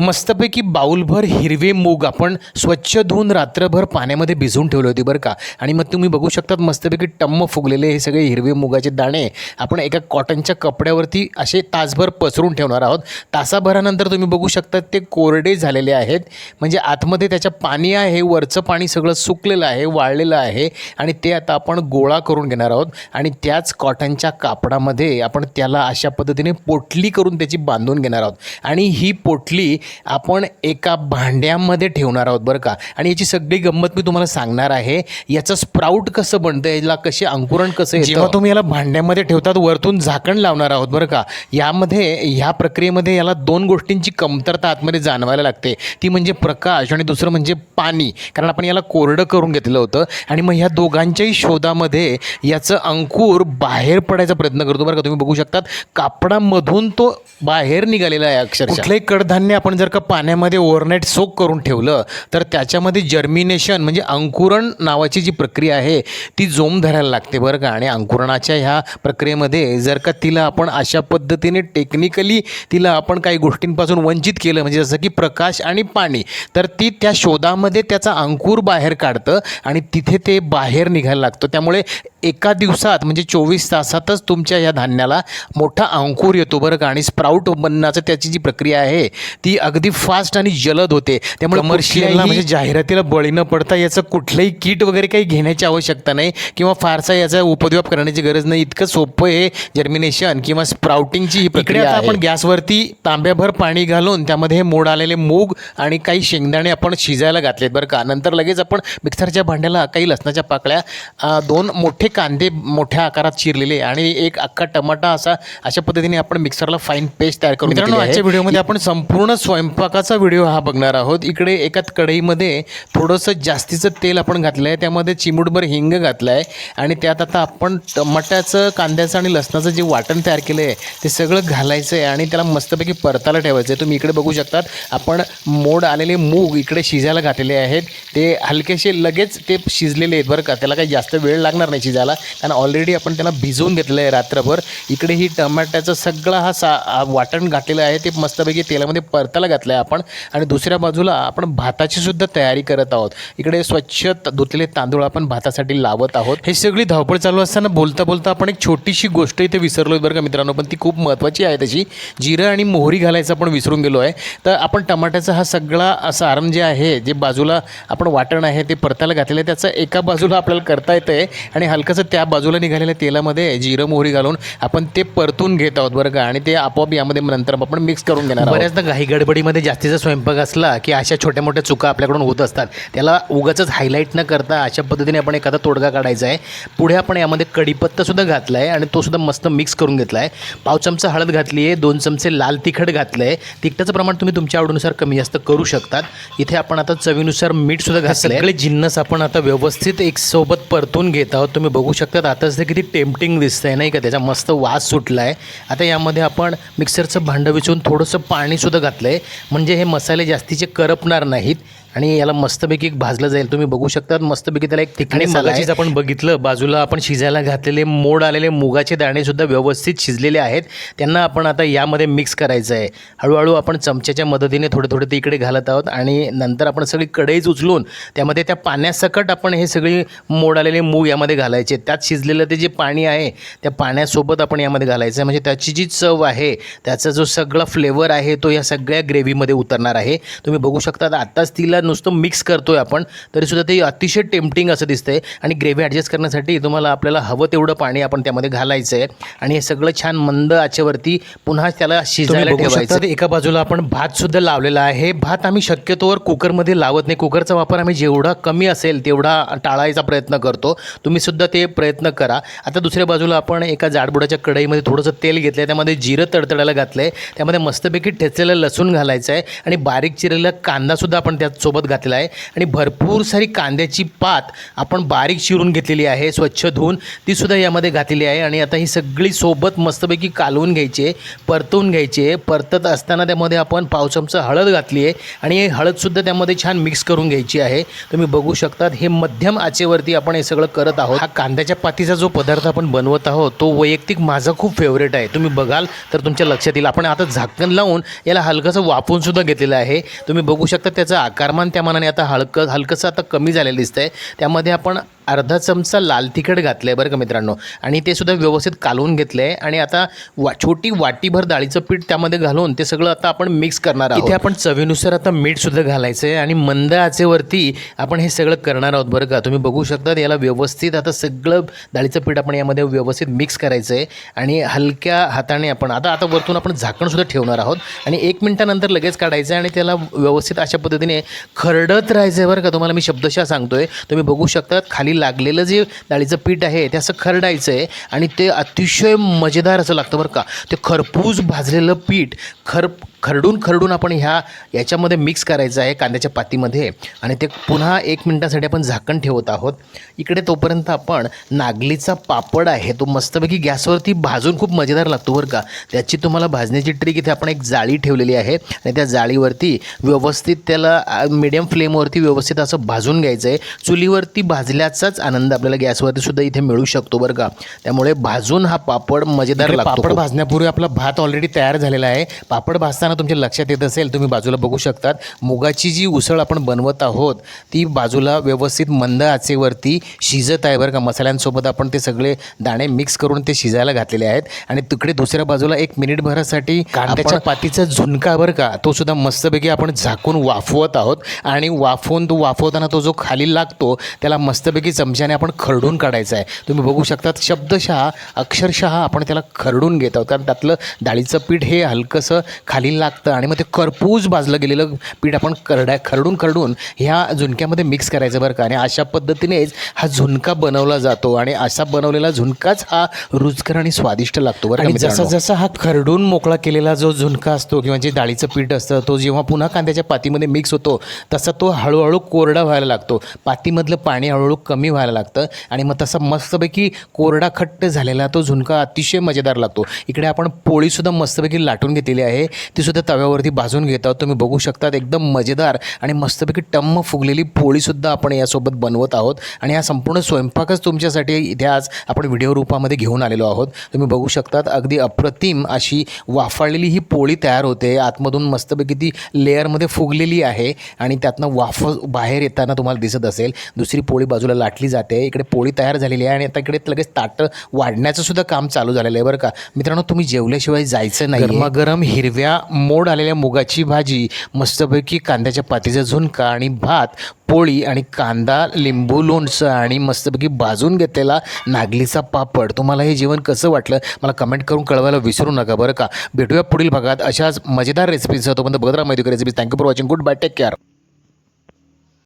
मस्तपैकी बाऊलभर हिरवे मूग आपण स्वच्छ धुवून रात्रभर पाण्यामध्ये भिजवून ठेवले होते बरं का? आणि मग तुम्ही बघू शकतात मस्तपैकी टम्म फुगलेले हे सगळे हिरवे मुगाचे दाणे आपण एका कॉटनच्या कपड्यावरती असे तासभर पसरून ठेवणार आहोत. तासाभरानंतर तुम्ही बघू शकतात ते कोरडे झालेले आहेत. म्हणजे आतमध्ये त्याच्या पाणी आहे वरचं पाणी सगळं सुकलेलं आहे वाळलेलं आहे आणि ते आता आपण गोळा करून घेणार आहोत. आणि त्याच कॉटनच्या कापडामध्ये आपण त्याला अशा पद्धतीने पोटली करून त्याची बांधून घेणार आहोत. आणि ही पोटली आपण एका भांड्यामध्ये ठेवणार आहोत बरं का? आणि याची सगळी गंमत मी तुम्हाला सांगणार आहे. याचं स्प्राऊट कसं बनतं याला कसे अंकुरण कसं जेव्हा तुम्ही याला भांड्यामध्ये ठेवतात वरतून झाकण लावणार आहोत बरं का? यामध्ये ह्या प्रक्रियेमध्ये याला दोन गोष्टींची कमतरता आतमध्ये जाणवायला लागते. ती म्हणजे प्रकाश आणि दुसरं म्हणजे पाणी. कारण आपण याला कोरडं करून घेतलं होतं. आणि मग ह्या दोघांच्याही शोधामध्ये याचं अंकुर बाहेर पडायचा प्रयत्न करतो बरं का? तुम्ही बघू शकतात कापडामधून तो बाहेर निघालेला आहे अक्षरशः. कुठलंही कडधान्य आपण आपण जर का पाण्यामध्ये ओव्हरनाईट सोक करून ठेवलं तर त्याच्यामध्ये जर्मिनेशन म्हणजे अंकुरण नावाची जी प्रक्रिया आहे ती जोम धरायला लागते बरं का. आणि अंकुरणाच्या ह्या प्रक्रियेमध्ये जर का तिला आपण अशा पद्धतीने टेक्निकली तिला आपण काही गोष्टींपासून वंचित केलं म्हणजे जसं की प्रकाश आणि पाणी तर ती त्या शोधामध्ये त्याचा अंकुर बाहेर काढतं आणि तिथे ते बाहेर निघायला लागतं. त्यामुळे एका दिवसात म्हणजे चोवीस तासातच तुमच्या या धान्याला मोठा अंकुर येतो बरं का. आणि स्प्राऊट बनण्याचं त्याची जी प्रक्रिया आहे ती अगदी फास्ट आणि जलद होते. त्यामुळे कमर्शियलला म्हणजे जाहिरातीला बळी न पडता याचं कुठलंही किट वगैरे काही घेण्याची आवश्यकता नाही किंवा फारसा याचा उपद्व्याप करण्याची गरज नाही. इतकं सोपं हे जर्मिनेशन किंवा स्प्राउटिंगची ही प्रक्रिया आता आपण गॅसवरती तांब्याभर पाणी घालून त्यामध्ये हे मोड आलेले मूग आणि काही शेंगदाणे आपण शिजायला घातलेत बरं का. नंतर लगेच आपण मिक्सरच्या भांड्याला काही लसणाच्या पाकळ्या दोन मोठे कांदे मोठ्या आकारात चिरलेले आणि एक अख्खा टमाटा असा अशा पद्धतीने आपण मिक्सरला फाईन पेस्ट तयार करून मित्रांनो आजच्या व्हिडिओमध्ये आपण संपूर्ण स्वयंपाकाचा व्हिडिओ हा बघणार आहोत. इकडे एका कढईमध्ये थोडंसं जास्तीचं तेल आपण घातलं आहे त्यामध्ये चिमूटभर हिंग घातलं आहे आणि त्यात आता आपण टमाट्याचं कांद्याचं आणि लसणाचं जे वाटण तयार केलं आहे ते सगळं घालायचं आहे आणि त्याला मस्तपैकी परताला ठेवायचं आहे तुम्ही इकडे बघू शकतात. आपण मोड आलेले मूग इकडे शिजायला घातलेले आहेत. ते हलकेसे लगेच ते शिजलेले आहेत बरं का. त्याला काही जास्त वेळ लागणार नाही शिजायला. कारण ऑलरेडी आपण त्याला भिजवून घेतलं आहे रात्रभर. इकडे ही टमाट्याचं सगळा हा सा वाटण घातलेलं आहे. ते मस्तपैकी तेलामध्ये परताला घातलं आहे आपण. आणि दुसऱ्या बाजूला आपण भाताची सुद्धा तयारी करत आहोत. इकडे स्वच्छ धुतलेले तांदूळ आपण भातासाठी लावत आहोत. हे सगळी धावपळ चालू असताना बोलता बोलता आपण एक छोटीशी गोष्ट इथे विसरलो बरं का मित्रांनो. पण ती खूप महत्त्वाची आहे त्याची जिरं आणि मोहरी घालायचं आपण विसरून गेलो आहे. तर आपण टमाट्याचा हा सगळा असा जे आहे जे बाजूला आपण वाटण आहे ते परतायला घातलेलं आहे. त्याचं एका बाजूला आपल्याला करता येतं आहे आणि हलकंसं त्या बाजूला निघालेल्या तेलामध्ये जिरं मोहरी घालून आपण ते परतून घेत आहोत बरं का. आणि ते आपोआप यामध्ये नंतर आपण मिक्स करून घेणार बऱ्याचदा घाई गडबडीमध्ये जास्तीचा स्वयंपाक असला की अशा छोट्या मोठ्या चुका आपल्याकडून होत असतात. त्याला उगाच हायलाईट न करता अशा पद्धतीने आपण एखादा तोडगा काढायचा आहे. पुढे आपण यामध्ये कढीपत्तासुद्धा घातला आहे आणि तो सुद्धा मस्त मिक्स करून घेतला आहे पाव चमचा हळद घातली आहे दोन चमचे लाल तिखट घातलं आहे तिखटाचं प्रमाण तुम्ही तुमच्या आवडीनुसार कमी जास्त करू शकतात. इथे आपण आता चवीनुसार मीठ सुद्धा घातलं. सगळे जिन्नस आपण आता व्यवस्थित एक सोबत परतून घेत आहोत. तुम्ही बघू शकतात आताच ते किती टेम्पटिंग दिसतंय नाही का? त्याचा मस्त वास सुटला आहे आता यामध्ये आपण मिक्सरचं भांडं विचून थोडंसं पाणीसुद्धा घातलं आहे म्हणजे हे मसाले जास्तीचे करपणार नाहीत. आणि याला मस्तपैकी एक भाजलं जाईल. तुम्ही बघू शकतात मस्तपैकी त्याला एक ठिकाणी मगाशीच आपण बघितलं बाजूला आपण शिजायला घातलेले मोड आलेले मुगाचे दाणे सुद्धा व्यवस्थित शिजलेले आहेत. त्यांना आपण आता यामध्ये मिक्स करायचं आहे. हळूहळू आपण चमच्याच्या मदतीने थोडे थोडे ते इकडे घालत आहोत आणि नंतर आपण सगळी कढईच उचलून त्यामध्ये त्या पाण्यासकट आपण हे सगळी मोड आलेले मूग यामध्ये घालायचे. त्यात शिजलेलं ते जे पाणी आहे त्या पाण्यासोबत आपण यामध्ये घालायचं. आहे म्हणजे त्याची जी चव आहे त्याचा जो सगळा फ्लेवर आहे तो या सगळ्या ग्रेव्हीमध्ये उतरणार आहे. तुम्ही बघू शकता आत्ताच तिला नुसतं मिक्स करतोय आपण तरीसुद्धा ते अतिशय टेम्पटिंग असं दिसतंय. आणि ग्रेव्ही ॲडजस्ट करण्यासाठी तुम्हाला आपल्याला हवं तेवढं पाणी आपण त्यामध्ये घालायचं आहे आणि हे सगळं छान मंद आचेवरती पुन्हा त्याला शिजायला ठेवायचं एका बाजूला आपण भात सुद्धा लावलेला आहे. भात आम्ही शक्यतोवर कुकरमध्ये लावत नाही. कुकरचा वापर आम्ही जेवढा कमी असेल तेवढा टाळायचा प्रयत्न करतो. तुम्ही सुद्धा ते प्रयत्न करा. आता दुसऱ्या बाजूला आपण एका जाडबुडाच्या कढईमध्ये थोडंसं तेल घेतलं आहे त्यामध्ये जिरं तडतडायला घातलं आहे त्यामध्ये मस्तपैकी ठेचलेलं लसूण घालायचं आहे आणि बारीक चिरलेला कांदासुद्धा आपण त्यात सोबत घातलेला आहे. आणि भरपूर सारी कांद्याची पात आपण बारीक चिरून घेतलेली आहे स्वच्छ धुवून. तीसुद्धा यामध्ये घातलेली आहे. आणि आता ही सगळी सोबत मस्तपैकी कालवून घ्यायची आहे परतवून घ्यायची आहे. परतत असताना त्यामध्ये आपण पाव चमचा हळद घातली आहे. आणि हे हळदसुद्धा त्यामध्ये छान मिक्स करून घ्यायची आहे. तुम्ही बघू शकतात हे मध्यम आचेवरती आपण हे सगळं करत आहोत. हा कांद्याच्या पातीचा जो पदार्थ आपण बनवत आहोत तो वैयक्तिक माझा खूप फेवरेट आहे. तुम्ही बघाल तर तुमच्या लक्षात येईल. आपण आता झाकण लावून याला हलकंसं वाफवून सुद्धा घेतलेलं आहे. तुम्ही बघू शकता त्याचा आकार प्रमाण त्या मानाने आता हलकं हलकंसं आता कमी झालेलं दिसतंय. त्यामध्ये आपण अर्धा चमचा लाल तिखट घातलं आहे बरं का मित्रांनो. आणि ते सुद्धा व्यवस्थित कालवून घेतलं आहे आणि आता वा छोटी वाटीभर डाळीचं पीठ त्यामध्ये घालून ते सगळं आता आपण मिक्स करणार आहोत. इथे आपण चवीनुसार आता मीठसुद्धा घालायचं आहे आणि मंद आचेवरती आपण हे सगळं करणार आहोत बरं का. तुम्ही बघू शकता याला व्यवस्थित आता सगळं डाळीचं पीठ आपण यामध्ये व्यवस्थित मिक्स करायचं आहे आणि हलक्या हाताने आपण आता आता वरतून आपण झाकणसुद्धा ठेवणार आहोत. आणि एक मिनटानंतर लगेच काढायचं आहे आणि त्याला व्यवस्थित अशा पद्धतीने खरडत राहायचं आहे बरं का. तुम्हाला मी शब्दशः सांगतोय. तुम्ही बघू शकता खाली लागलेलं जे डाळीचं पीठ आहे ते असं खरडायचं आहे आणि ते अतिशय मजेदार असं लागतं बरं का. ते खरपूस भाजलेलं पीठ खर खरडून खरडून आपण ह्या याच्यामध्ये मिक्स करायचं आहे कांद्याच्या पातीमध्ये. आणि ते पुन्हा एक मिनटासाठी आपण झाकण ठेवत आहोत. इकडे तोपर्यंत आपण नागलीचा पापड आहे तो मस्तपैकी गॅसवरती भाजून खूप मजेदार लागतो बरं का. त्याची तुम्हाला भाजण्याची ट्रिक इथे आपण एक जाळी ठेवलेली आहे आणि त्या जाळीवरती व्यवस्थित त्याला मिडियम फ्लेमवरती व्यवस्थित असं भाजून घ्यायचं आहे चुलीवरती भाजल्याचाच आनंद आपल्याला गॅसवरती सुद्धा इथे मिळू शकतो बरं का. त्यामुळे भाजून हा पापड मजेदार लागतो पापड भाजण्यापूर्वी आपला भात ऑलरेडी तयार झालेला आहे. पापड भाजताना तुमच्या लक्षात येत असेल तुम्ही बाजूला बघू शकतात. मुगाची जी उसळ आपण बनवत आहोत ती बाजूला व्यवस्थित मंद आचेवरती शिजत आहे बरं का. मसाल्यांसोबत आपण ते सगळे दाणे मिक्स करून ते शिजायला घातलेले आहेत. आणि तिकडे दुसऱ्या बाजूला एक मिनिट भरासाठी कांद्याच्या पातीचा झुणका बरं का तो सुद्धा मस्तपैकी आपण झाकून वाफवत आहोत. आणि वाफवून तो वाफवताना तो जो खाली लागतो त्याला मस्तपैकी चमच्याने आपण खरडून काढायचा आहे. तुम्ही बघू शकतात शब्दशः अक्षरशः आपण त्याला खरडून घेत आहोत. कारण त्यातलं डाळीचं पीठ हे हलकंसं खाली लागतं आणि मग ते करपूस भाजलं गेलेलं पीठ आपण करड्या खरडून खरडून ह्या झुणक्यामध्ये मिक्स करायचं बरं का. आणि अशा पद्धतीनेच हा झुणका बनवला जातो आणि असा बनवलेला झुणकाच हा रुचकर आणि स्वादिष्ट लागतो बरं आणि जसा जसा हा खरडून मोकळा केलेला जो झुणका असतो किंवा जे डाळीचं पीठ असतं तो जेव्हा पुन्हा कांद्याच्या पातीमध्ये मिक्स होतो तसा तो हळूहळू कोरडा व्हायला लागतो. पातीमधलं पाणी हळूहळू कमी व्हायला लागतं आणि मग तसा मस्तपैकी कोरडा खट्ट झालेला तो झुणका अतिशय मजेदार लागतो. इकडे आपण पोळीसुद्धा मस्तपैकी लाटून घेतलेली आहे. ती सुद्धा तव्यावरती भाजून घेत आहोत. तुम्ही बघू शकतात एकदम मजेदार आणि मस्तपैकी टम्म फुगलेली पोळीसुद्धा आपण यासोबत बनवत आहोत. आणि हा संपूर्ण स्वयंपाकच तुमच्यासाठी इथे आज आपण व्हिडिओ रूपामध्ये घेऊन आलेलो आहोत. तुम्ही बघू शकतात अगदी अप्रतिम अशी वाफाळलेली ही पोळी तयार होते. आतमधून मस्तपैकी ती लेअरमध्ये फुगलेली आहे आणि त्यातनं वाफ बाहेर येताना तुम्हाला दिसत असेल. दुसरी पोळी बाजूला लाटली जाते. इकडे पोळी तयार झालेली आहे आणि आता इकडे लगेच ताटं वाढण्याचं सुद्धा काम चालू झालेलं आहे बरं का. मित्रांनो तुम्ही जेवल्याशिवाय जायचं नाही गरमागरम हिरव्या मोड आलेल्या मुगाची भाजी मस्तपैकी कांद्याच्या पातीचा झुणका आणि भात पोळी आणि कांदा लिंबू लोणचं आणि मस्तपैकी भाजून घेतलेला नागलीचा पापड. तुम्हाला हे जेवण कसं वाटलं? मला कमेंट करून कळवायला विसरू नका बरं का? भेटूया पुढील भागात अशाच मजेदार रेसिपीचं तोपर्यंत बघत राहा माहिती recipes thank you for watching good bye take care